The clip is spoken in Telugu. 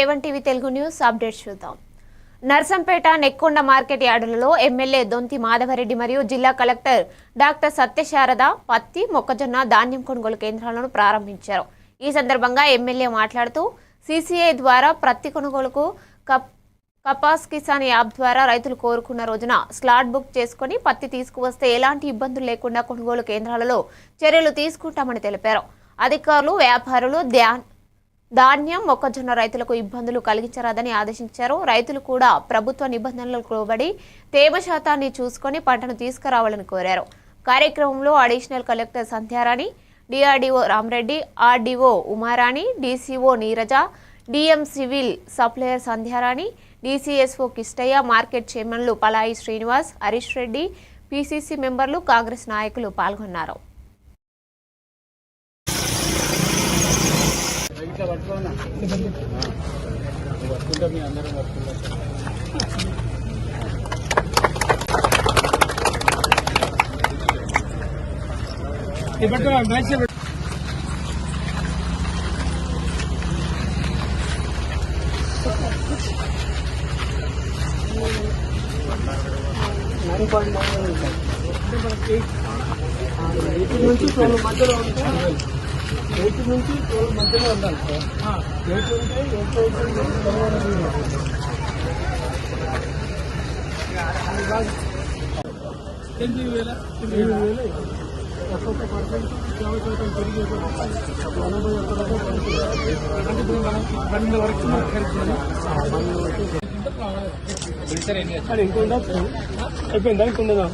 A one TV Telugu news update చూద్దాం. నర్సంపేట నెక్కొండ మార్కెట్ యార్డులలో ఎమ్మెల్యే దొంతి మాధవరెడ్డి మరియు జిల్లా కలెక్టర్ డాక్టర్ సత్యశారద పత్తి మొక్కజొన్న ధాన్యం కొనుగోలు కేంద్రాలను ప్రారంభించారు. ఈ సందర్భంగా ఎమ్మెల్యే మాట్లాడుతూ సీసీఐ ద్వారా ప్రతి కొనుగోలుకు కప్ కపాస్ కిసాన్ యాప్ ద్వారా రైతులు కోరుకున్న రోజున స్లాట్ బుక్ చేసుకుని పత్తి తీసుకువస్తే ఎలాంటి ఇబ్బందులు లేకుండా కొనుగోలు కేంద్రాలలో చర్యలు తీసుకుంటామని తెలిపారు. అధికారులు వ్యాపారులు ధ్యాన్ ధాన్యం మొక్కజొన్న రైతులకు ఇబ్బందులు కలిగించరాదని ఆదేశించారు. రైతులు కూడా ప్రభుత్వ నిబంధనలకు లోబడి తేమ శాతాన్ని చూసుకొని పంటను తీసుకురావాలని కోరారు. కార్యక్రమంలో additional collector Sandhyarani DRDO Ramareddy RDO Umarani DCO Neeraja DM civil supplier Sandhyarani DCSO Kishtaiah market చైర్మన్లు పలాయి శ్రీనివాస్ హరీష్ రెడ్డి పీసీసీ మెంబర్లు కాంగ్రెస్ నాయకులు పాల్గొన్నారు. ఇట్లా పట్టుకోనా పట్టుకుంటా మీ అందరం పట్టుకుంటా పట్టుకో మ్యాచ్ ఎయిట్ నుంచి ట్వెల్వ్ మధ్యలో ఉంటే ఎయిట్ నుంచి ట్వెల్వ్ మధ్యలో ఉండాలి సార్. ఎయిట్ ఉంటే ఎయిట్ ఎనిమిది వేల ఎనిమిది వేలు. ఒక్కొక్క పర్సెంట్ యాభై శాతం పెరిగి ఎనభై ఒక్క రూపాయలు పడుతుంది. అంటే ఇప్పుడు మనం పన్నెండు వరకు ఇంకొండ అయిపోయిందా? ఇంకొండదా